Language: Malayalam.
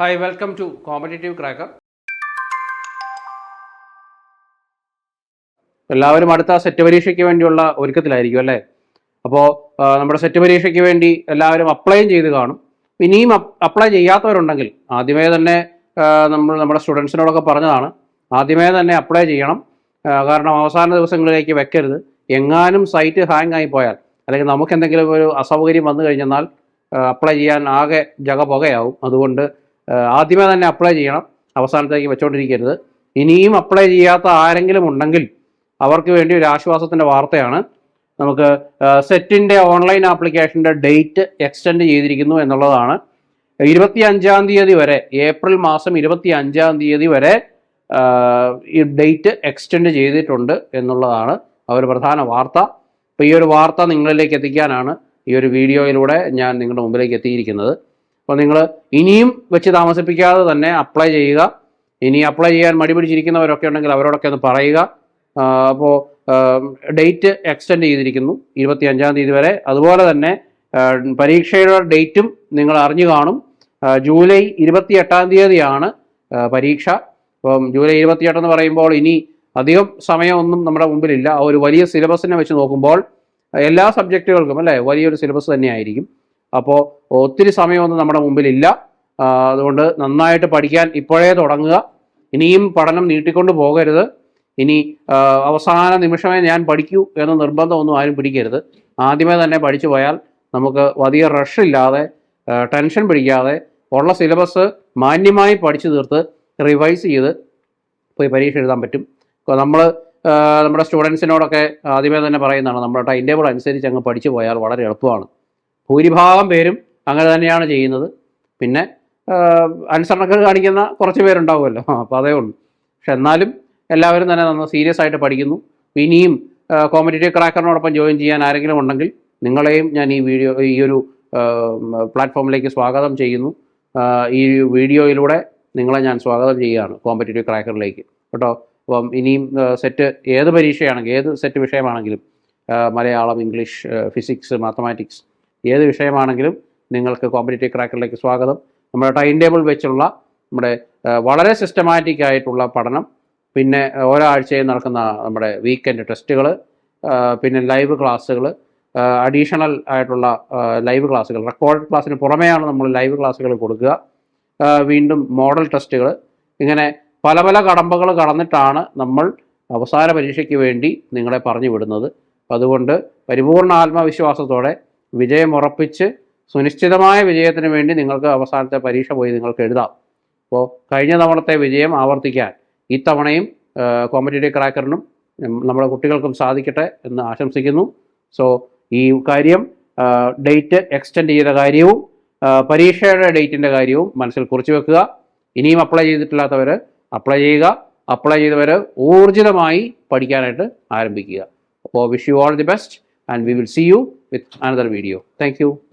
Hi welcome to competitive cracker എല്ലാവരും അടുത്ത സെറ്റ് പരീക്ഷയ്ക്ക് വേണ്ടിയുള്ള ഒരുക്കത്തിലായിരിക്കും അല്ലേ? അപ്പോൾ നമ്മുടെ സെറ്റ് പരീക്ഷയ്ക്ക് വേണ്ടി എല്ലാവരും അപ്ലൈ ചെയ്ത് കാണും. ഇനിയും അപ്ലൈ ചെയ്യാത്തവരുണ്ടെങ്കിൽ ആദ്യമേ തന്നെ നമ്മൾ നമ്മുടെ സ്റ്റുഡൻസിനോടൊക്കെ പറഞ്ഞതാണ്. ആദ്യമേ തന്നെ അപ്ലൈ ചെയ്യണം. കാരണം അവസാന ദിവസങ്ങളിലേക്ക് വെക്കരുത്. എങ്ങാനും സൈറ്റ് ഹാങ് ആയി പോയാൽ അല്ലെങ്കിൽ നമുക്ക് എന്തെങ്കിലും ഒരു അസൗകര്യം വന്നു കഴിഞ്ഞെന്നാൽ അപ്ലൈ ചെയ്യാൻ ആകെ ജഗ പുകയാവും അതുകൊണ്ട് ആദ്യമേ തന്നെ അപ്ലൈ ചെയ്യണം. അവസാനത്തേക്ക് വെച്ചുകൊണ്ടിരിക്കരുത് ഇനിയും അപ്ലൈ ചെയ്യാത്ത ആരെങ്കിലും ഉണ്ടെങ്കിൽ അവർക്ക് വേണ്ടി ഒരു ആശ്വാസത്തിന്റെ വാർത്തയാണ്. നമുക്ക് സെറ്റിന്റെ ഓൺലൈൻ ആപ്ലിക്കേഷന്റെ ഡേറ്റ് എക്സ്റ്റെൻഡ് ചെയ്തിരിക്കുന്നു എന്നുള്ളതാണ്. ഇരുപത്തി അഞ്ചാം തീയതി വരെ ഏപ്രിൽ മാസം ഇരുപത്തി അഞ്ചാം തീയതി വരെ ഈ ഡേറ്റ് എക്സ്റ്റെൻഡ് ചെയ്തിട്ടുണ്ട് എന്നുള്ളതാണ് ഒരു പ്രധാന വാർത്ത. അപ്പോൾ ഈ ഒരു വാർത്ത നിങ്ങളിലേക്ക് എത്തിക്കാനാണ് ഈ ഒരു വീഡിയോയിലൂടെ ഞാൻ നിങ്ങളുടെ മുമ്പിലേക്ക് എത്തിയിരിക്കുന്നത്. അപ്പോൾ നിങ്ങൾ ഇനിയും വെച്ച് താമസിപ്പിക്കാതെ തന്നെ അപ്ലൈ ചെയ്യുക. ഇനി അപ്ലൈ ചെയ്യാൻ മടി പിടിച്ചിരിക്കുന്നവരൊക്കെ ഉണ്ടെങ്കിൽ അവരോടൊക്കെ ഒന്ന് പറയുക. അപ്പോൾ ഡേറ്റ് എക്സ്റ്റെൻഡ് ചെയ്തിരിക്കുന്നു. ഇരുപത്തി അഞ്ചാം തീയതി വരെ. അതുപോലെ തന്നെ പരീക്ഷയുടെ ഡേറ്റും നിങ്ങൾ അറിഞ്ഞു കാണും. ജൂലൈ ഇരുപത്തി എട്ടാം തീയതിയാണ് പരീക്ഷ. അപ്പം ജൂലൈ ഇരുപത്തിയെട്ടെന്ന് പറയുമ്പോൾ ഇനി അധികം സമയമൊന്നും നമ്മുടെ മുമ്പിലില്ല. ഒരു വലിയ സിലബസിനെ വെച്ച് നോക്കുമ്പോൾ എല്ലാ സബ്ജക്റ്റുകൾക്കും അല്ലേ വലിയൊരു സിലബസ് തന്നെയായിരിക്കും. അപ്പോൾ ഒത്തിരി സമയമൊന്നും നമ്മുടെ മുമ്പിലില്ല. അതുകൊണ്ട് നന്നായിട്ട് പഠിക്കാൻ ഇപ്പോഴേ തുടങ്ങുക. ഇനിയും പഠനം നീട്ടിക്കൊണ്ട് പോകരുത്. ഇനി അവസാന നിമിഷമേ ഞാൻ പഠിക്കൂ എന്ന നിർബന്ധമൊന്നും ആരും പിടിക്കരുത്. ആദ്യമേ തന്നെ പഠിച്ചു പോയാൽ നമുക്ക് വലിയ റഷ് ഇല്ലാതെ ടെൻഷൻ പിടിക്കാതെ ഉള്ള സിലബസ് മാന്യമായി പഠിച്ചു തീർത്ത് റിവൈസ് ചെയ്ത് പോയി പരീക്ഷ എഴുതാൻ പറ്റും. നമ്മൾ നമ്മുടെ സ്റ്റുഡൻസിനോടൊക്കെ ആദ്യമേ തന്നെ പറയുന്നതാണ് നമ്മുടെ ടൈം ടേബിൾ അനുസരിച്ച് അങ്ങ് പഠിച്ചു പോയാൽ വളരെ എളുപ്പമാണ്. ഭൂരിഭാഗം പേരും അങ്ങനെ തന്നെയാണ് ചെയ്യുന്നത്. പിന്നെ അനുസരണക്കേട് കാണിക്കുന്ന കുറച്ച് പേരുണ്ടാവുമല്ലോ. അപ്പോൾ അതേ ഉള്ളൂ. പക്ഷെ എന്നാലും എല്ലാവരും തന്നെ നന്ന സീരിയസ് ആയിട്ട് പഠിക്കുന്നു. ഇനിയും കോമ്പറ്റേറ്റീവ് ക്രാക്കറിനോടൊപ്പം ജോയിൻ ചെയ്യാൻ ആരെങ്കിലും ഉണ്ടെങ്കിൽ നിങ്ങളെയും ഞാൻ ഈ വീഡിയോ ഈ ഒരു പ്ലാറ്റ്ഫോമിലേക്ക് സ്വാഗതം ചെയ്യുന്നു. ഈ വീഡിയോയിലൂടെ നിങ്ങളെ ഞാൻ സ്വാഗതം ചെയ്യുകയാണ് കോമ്പറ്റേറ്റീവ് ക്രാക്കറിലേക്ക്. കേട്ടോ? അപ്പം ഇനിയും സെറ്റ് ഏത് പരീക്ഷയാണെങ്കിലും ഏത് സെറ്റ് വിഷയമാണെങ്കിലും മലയാളം ഇംഗ്ലീഷ് ഫിസിക്സ് മാത്തമാറ്റിക്സ് ഏത് വിഷയമാണെങ്കിലും നിങ്ങൾക്ക് കോമ്പറ്റേറ്റീവ് ക്രാക്കറിലേക്ക് സ്വാഗതം. നമ്മുടെ ടൈം ടേബിൾ വെച്ചുള്ള നമ്മുടെ വളരെ സിസ്റ്റമാറ്റിക് ആയിട്ടുള്ള പഠനം പിന്നെ ഓരോ ആഴ്ചയും നടക്കുന്ന നമ്മുടെ വീക്കെൻഡ് ടെസ്റ്റുകൾ പിന്നെ ലൈവ് ക്ലാസ്സുകൾ അഡീഷണൽ ആയിട്ടുള്ള ലൈവ് ക്ലാസ്സുകൾ റെക്കോർഡ് ക്ലാസ്സിന് പുറമെയാണ് നമ്മൾ ലൈവ് ക്ലാസ്സുകൾ കൊടുക്കുക. വീണ്ടും മോഡൽ ടെസ്റ്റുകൾ ഇങ്ങനെ പല പല കടമ്പകൾ കടന്നിട്ടാണ് നമ്മൾ അവസാന പരീക്ഷയ്ക്ക് വേണ്ടി നിങ്ങളെ പറഞ്ഞു വിടുന്നത്. അതുകൊണ്ട് പരിപൂർണ ആത്മവിശ്വാസത്തോടെ വിജയം ഉറപ്പിച്ച് സുനിശ്ചിതമായ വിജയത്തിന് വേണ്ടി നിങ്ങൾക്ക് അവസാനത്തെ പരീക്ഷ പോയി നിങ്ങൾക്ക് എഴുതാം. അപ്പോൾ കഴിഞ്ഞ തവണത്തെ വിജയം ആവർത്തിക്കാൻ ഇത്തവണയും കോമ്പറ്റേറ്റീവ് ക്രാക്കറിനും നമ്മുടെ കുട്ടികൾക്കും സാധിക്കട്ടെ എന്ന് ആശംസിക്കുന്നു. സോ ഈ കാര്യം ഡേറ്റ് എക്സ്റ്റെൻഡ് ചെയ്ത കാര്യവും പരീക്ഷയുടെ ഡേറ്റിന്റെ കാര്യവും മനസ്സിൽ കുറിച്ച് വെക്കുക. ഇനിയും അപ്ലൈ ചെയ്തിട്ടില്ലാത്തവർ അപ്ലൈ ചെയ്യുക. അപ്ലൈ ചെയ്തവർ ഊർജിതമായി പഠിക്കാനായിട്ട് ആരംഭിക്കുക. അപ്പോൾ wish you all the best and we will see you with another video. Thank you.